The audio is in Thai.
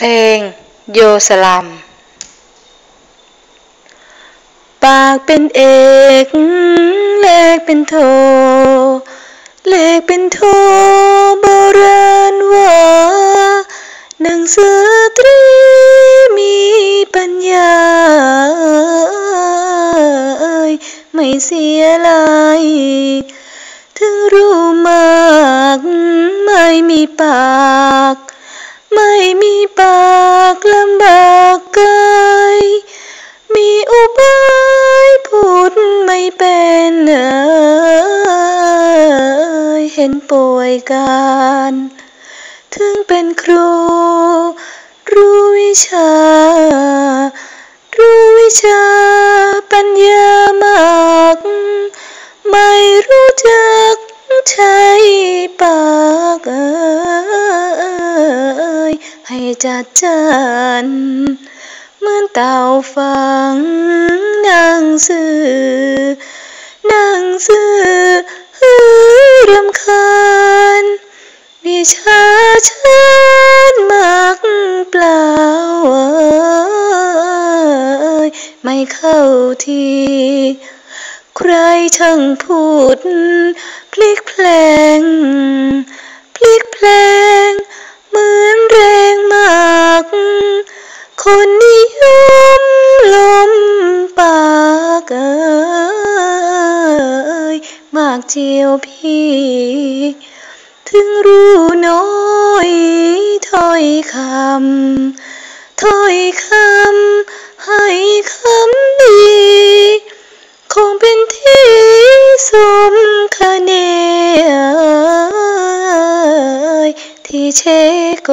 เพลงโยสลัม ปากเป็นเอก เลกเป็นโท เลกเป็นโทโบราณว่าหนังสือตรีมีปัญญา ไม่เสียลายถึงรู้มาก ไม่มีปาก ไม่มีปากลำบากกายมีอุบายพูดไม่เป็นเอยเห็นป่วยการ ถึงเป็นครู รู้วิชา รู้วิชาปัญญามากไม่รู้จักใช้ปากเอย ให้จัดจานเหมือนเต่าฟังนางสื่อนางสื่อฮือรำคาญวิชาฉันมากเปล่าไม่เข้าทีใครช่างพูดพลิกแพลง คนนิยมลมปากเอยมากเจียวพี่ ถึงรู้น้อยถ้อยคำถ้อยคำให้คำดีคงเป็นที่สมคะเนยที่เชโก